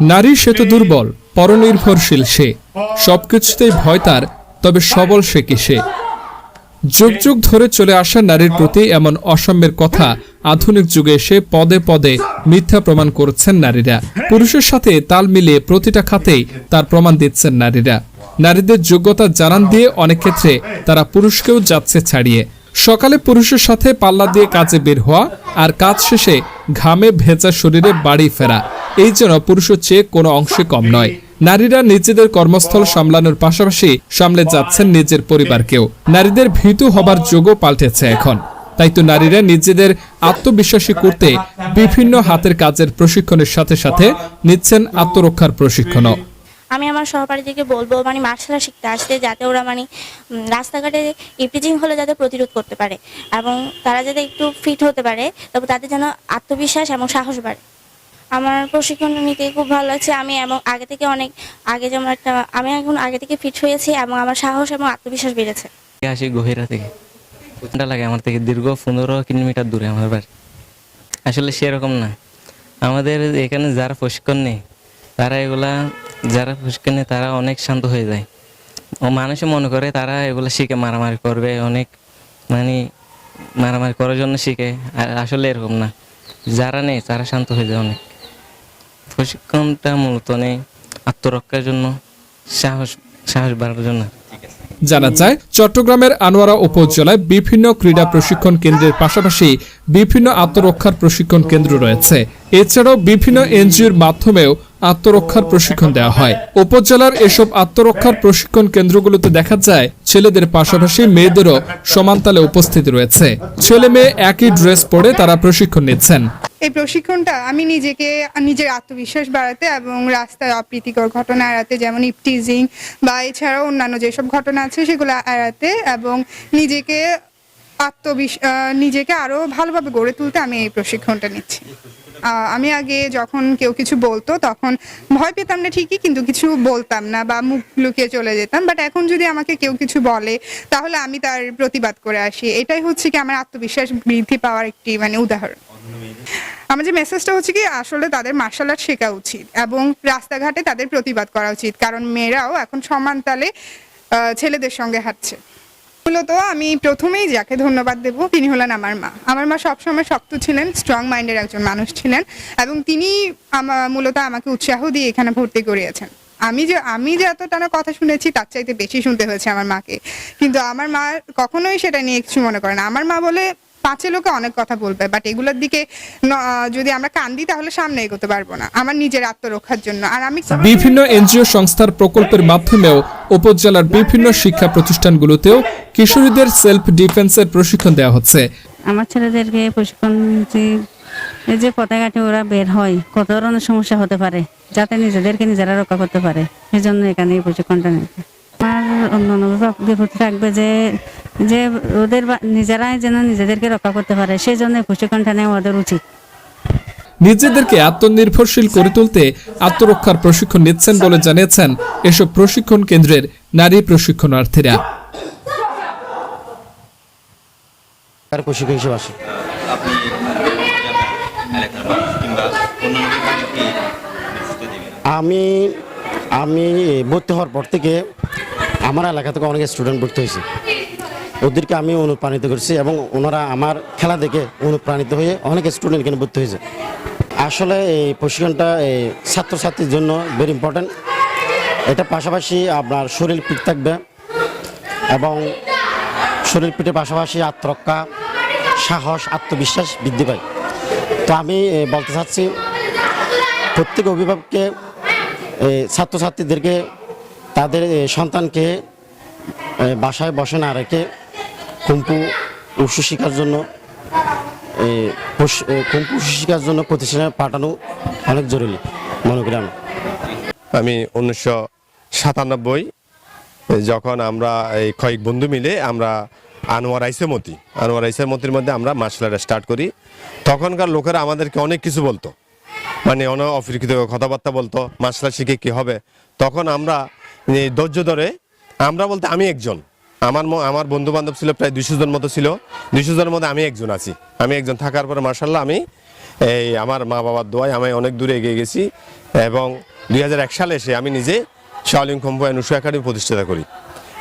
নারী সে তো দুর্বল, পরনির্ভরশীল সে। সবকিছুতেই ভয় তার, তবে সবল সে কি সে? যুগ যুগ ধরে চলে আসা নারীর প্রতি এমন অসাম্যের কথা আধুনিক যুগে এসে পদে পদে মিথ্যা প্রমাণ করছেন নারীরা। পুরুষের সাথে তাল মিলিয়ে প্রতিটা খাতেই তার প্রমাণ দিচ্ছেন নারীরা। নারীদের যোগ্যতা জানান দিয়ে অনেক ক্ষেত্রে তারা পুরুষকেও যাচ্ছে ছাড়িয়ে। সকালে পুরুষের সাথে পাল্লা দিয়ে কাজে বের হওয়া আর কাজ শেষে ঘামে ভেজা শরীরে বাড়ি ফেরা। এই জন্য পুরুষের চেয়ে কোনো অংশে কম নয়। নারীরা নিজেদের কর্মস্থল সামলানোর পাশাপাশি সামলে যাচ্ছেন নিজের পরিবারকেও। নারীদের ভীতু হবার যোগও পাল্টেছে এখন। তাই তো নারীরা নিজেদের আত্মবিশ্বাসী করতে বিভিন্ন হাতের কাজের প্রশিক্ষণের সাথে সাথে নিচ্ছেন আত্মরক্ষার প্রশিক্ষণও। আমি আমার সহপাঠীদেরকে বলব মানে মার্শাল শিখতে আসতে, যাতে ওরা মানে রাস্তাঘাটে ইপিজিং হলে যাতে প্রতিরোধ করতে পারে। এবং তারা যাতে একটু ফিট হতে পারে, তবে তাদের যেন আত্মবিশ্বাস এবং সাহস বাড়ে। আমার প্রশিক্ষণ নিতে খুব ভালো লাগছে। আমি এবং আগে থেকে অনেক আগে যেমন একটা, আমি এখন আগে থেকে ফিট হয়েছি এবং আমার সাহস এবং আত্মবিশ্বাস বেড়েছে। আসি গহিরা থেকে। ঘণ্টা লাগে? আমার থেকে দীর্ঘ পনেরো কিলোমিটার দূরে আমার বাড়ি। আসলে সেরকম না। আমাদের এখানে যারা প্রশিক্ষণ নেই তারা এগুলা, যারা প্রশিক্ষণ নেই তারা অনেক শান্ত হয়ে যায়। ও মানুষে মনে করে তারা এগুলো শিখে, মারামারি করবে, অনেক মানে মারামারি করার জন্য শিখে। আর আসলে এরকম না। যারা নেই তারা শান্ত হয়ে যায় অনেক। প্রশিক্ষণটা মূলত নেই আত্মরক্ষার জন্য, সাহস সাহস বাড়ানোর জন্য। জানা যায়, চট্টগ্রামের আনোয়ারা উপজেলায় বিভিন্ন ক্রীড়া প্রশিক্ষণ কেন্দ্রের পাশাপাশি বিভিন্ন আত্মরক্ষার প্রশিক্ষণ কেন্দ্র রয়েছে। এছাড়াও বিভিন্ন এনজিওর মাধ্যমেও আত্মরক্ষার প্রশিক্ষণ দেওয়া হয়। উপজেলার এসব আত্মরক্ষার প্রশিক্ষণ কেন্দ্রগুলোতে দেখা যায়, ছেলেদের পাশাপাশি মেয়েদেরও সমানতালে উপস্থিত রয়েছে। ছেলে মেয়ে একই ড্রেস পরে তারা প্রশিক্ষণ নিচ্ছেন। এই প্রশিক্ষণটা আমি নিজেকে, নিজের আত্মবিশ্বাস বাড়াতে এবং রাস্তায় অপ্রীতিকর ঘটনা এড়াতে, যেমন ইপটিজিং বা এছাড়াও অন্যান্য যেসব ঘটনা আছে সেগুলো এড়াতে এবং নিজেকে আত্মবিশ নিজেকে আরও ভালোভাবে গড়ে তুলতে আমি এই প্রশিক্ষণটা নিচ্ছি। আমি আগে যখন কেউ কিছু বলতো তখন ভয় পেতাম না ঠিকই, কিন্তু কিছু বলতাম না বা মুখ লুকিয়ে চলে যেতাম। বাট এখন যদি আমাকে কেউ কিছু বলে, তাহলে আমি তার প্রতিবাদ করে আসি। এটাই হচ্ছে কি আমার আত্মবিশ্বাস বৃদ্ধি পাওয়ার একটি মানে উদাহরণ। আমার যে মেসেজটা হচ্ছে কি, আসলে তাদের মার্শাল আর্ট শেখা উচিত এবং রাস্তাঘাটে তাদের প্রতিবাদ করা উচিত। কারণ মেয়েরাও এখন সমান তালে ছেলেদের সঙ্গে হাঁটছে। মূলত আমি প্রথমেই যাকে ধন্যবাদ দেব, তিনি হলেন আমার মা। আমার মা সবসময় শক্ত ছিলেন স্ট্রং মাইন্ডের একজন মানুষ ছিলেন এবং তিনি মূলত আমাকে উৎসাহ দিয়ে এখানে ভর্তি করিয়েছেন। আমি যে আমি যে এত টানা কথা শুনেছি, তার চাইতে বেশি শুনতে হয়েছে আমার মাকে। কিন্তু আমার মা কখনোই সেটা নিয়ে কিছু মনে করে না। আমার মা বলে পাঁচে লোকে অনেক কথা বলবে বাট এগুলোর দিকে যদি আমরা কান দিই তাহলে সামনে এগোতে পারব না। আমার নিজের আত্মরক্ষার জন্য। আর আমি বিভিন্ন এনজিও সংস্থার প্রকল্পের মাধ্যমেও উপজেলার বিভিন্ন শিক্ষা প্রতিষ্ঠানগুলোতেও কিশোরীদের সেলফ ডিফেন্সের প্রশিক্ষণ দেওয়া হচ্ছে। আমার ছেলেদেরকে প্রশিক্ষণ দিচ্ছি, এই যে পথে ওরা বের হয় কত ধরনের সমস্যা হতে পারে যাতে নিজেদেরকে নিজেরা রক্ষা করতে পারে এই জন্য এখানে এই প্রশিক্ষণটা নেই আমার অন্য প্রতি থাকবে যে যে ওদের বা- নিজেরাই যেন নিজেদেরকে রক্ষা করতে পারে সেই জন্য প্রশিক্ষণটা নেওয়া ওদের উচিত। নিজেদেরকে আত্মনির্ভরশীল করে তুলতে আত্মরক্ষার প্রশিক্ষণ নিচ্ছেন বলে জানিয়েছেন এসব প্রশিক্ষণ কেন্দ্রের নারী প্রশিক্ষণার্থীরা। হিসেবে আসে দিবেন আমি আমি ভর্তি হওয়ার পর থেকে আমার এলাকা থেকে অনেক স্টুডেন্ট ভর্তি হয়েছে। ওদেরকে আমি অনুপ্রাণিত করছি এবং ওনারা আমার খেলা দেখে অনুপ্রাণিত হয়ে অনেক স্টুডেন্ট এখানে ভর্তি হয়েছে। আসলে এই প্রশিক্ষণটা এই ছাত্রছাত্রীর জন্য ভেরি ইম্পর্ট্যান্ট এটা পাশাপাশি আপনার শরীর ফিট থাকবে এবং শরীর পিঠের পাশাপাশি আত্মরক্ষা, সাহস, আত্মবিশ্বাস বৃদ্ধি পায়। তো আমি বলতে চাচ্ছি, প্রত্যেক অভিভাবককে ছাত্রছাত্রীদেরকে তাদের সন্তানকে বাসায় বসে না রেখে কুম্পু উৎস শেখার জন্য কুম্পু উৎস শেখার জন্য প্রতিষ্ঠানে পাঠানো অনেক জরুরি, মনে করি আমি আমি উনিশশো সাতানব্বই যখন আমরা এই কয়েক বন্ধু মিলে আমরা আনোয়ার আইসেমতি আনোয়ার আইসেমতির মধ্যে আমরা মার্শাল আর্ট স্টার্ট করি। তখনকার লোকেরা আমাদেরকে অনেক কিছু বলতো মানে অনেক অপরিচিত কথাবার্তা বলতো মার্শাল শিখে কী হবে। তখন আমরা ধৈর্য ধরে আমরা বলতে আমি একজন আমার ম- আমার বন্ধু বান্ধব ছিল, প্রায় দুইশো জন মতো ছিল। দুইশো জনের মধ্যে আমি একজন আছি। আমি একজন থাকার পরে মার্শাল্লাহ আমি এই আমার মা বাবার দোয়ায় আমি অনেক দূরে এগিয়ে গেছি এবং দুই হাজার এক সালে এসে আমি নিজে শাওলিং কম্পো অনুষু একাডেমি প্রতিষ্ঠাতা করি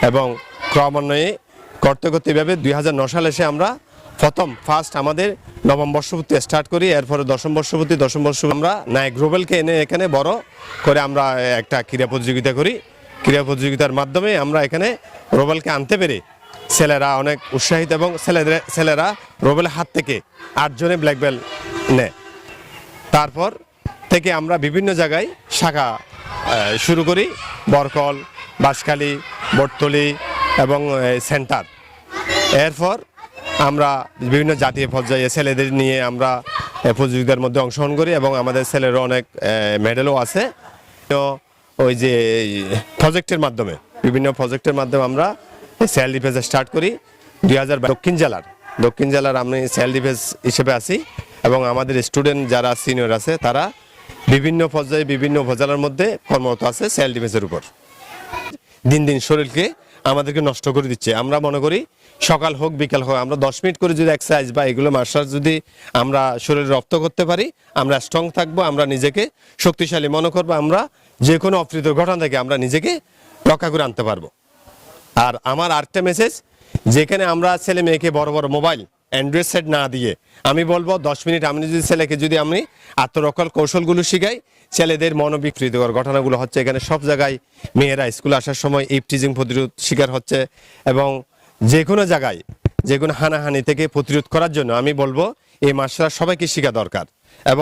এবং ক্রমান্বয়ে করতে করতে এভাবে দুই সালে এসে আমরা প্রথম ফার্স্ট আমাদের নবম বর্ষপূর্তি স্টার্ট করি। এরপরে দশম বর্ষপূর্তি, দশম বর্ষ আমরা নায়ক গ্লোবালকে এনে এখানে বড় করে আমরা একটা ক্রীড়া প্রতিযোগিতা করি। ক্রীড়া প্রতিযোগিতার মাধ্যমে আমরা এখানে রোবেলকে আনতে পেরে ছেলেরা অনেক উৎসাহিত এবং ছেলেদের ছেলেরা রোবেলের হাত থেকে আটজনে ব্ল্যাক বেল নেয়। তারপর থেকে আমরা বিভিন্ন জায়গায় শাখা শুরু করি। বরকল, বাঁশখালী, বটতলি এবং সেন্টার। এরপর আমরা বিভিন্ন জাতীয় পর্যায়ে ছেলেদের নিয়ে আমরা প্রতিযোগিতার মধ্যে অংশগ্রহণ করি এবং আমাদের ছেলেরও অনেক মেডেলও আছে। তো ওই যে প্রজেক্টের মাধ্যমে, বিভিন্ন প্রজেক্টের মাধ্যমে আমরা সেল ডিফেন্স স্টার্ট করি। দুই দক্ষিণ জেলার দক্ষিণ জেলার আমি সেল ডিফেন্স হিসেবে আছি এবং আমাদের স্টুডেন্ট যারা সিনিয়র আছে, তারা বিভিন্ন পর্যায়ে, বিভিন্ন উপজেলার মধ্যে কর্মরত আছে সেল ডিফেন্সের উপর। দিন দিন শরীরকে আমাদেরকে নষ্ট করে দিচ্ছে। আমরা মনে করি সকাল হোক, বিকাল হোক, আমরা দশ মিনিট করে যদি এক্সারসাইজ বা এগুলো মার্শাল যদি আমরা শরীরে রপ্ত করতে পারি, আমরা স্ট্রং থাকব, আমরা নিজেকে শক্তিশালী মনে করব, আমরা যে কোনো অপ্রীত ঘটনা থেকে আমরা নিজেকে রক্ষা করে আনতে পারব। আর আমার আরেকটা মেসেজ যেখানে আমরা ছেলে মেয়েকে বড় বড় মোবাইল অ্যান্ড্রয়েড সেট না দিয়ে আমি বলব, দশ মিনিট আমি যদি ছেলেকে যদি আমি আত্মরক্ষার কৌশলগুলো শিখাই, ছেলেদের মনোবিকৃতকর ঘটনাগুলো হচ্ছে এখানে সব জায়গায় মেয়েরা স্কুলে আসার সময় ইপটিজিং প্রতিরোধ শিকার হচ্ছে এবং যে কোনো জায়গায় যে কোনো হানাহানি থেকে প্রতিরোধ করার জন্য আমি বলব, এই মার্শাল সবাইকে শেখা দরকার এবং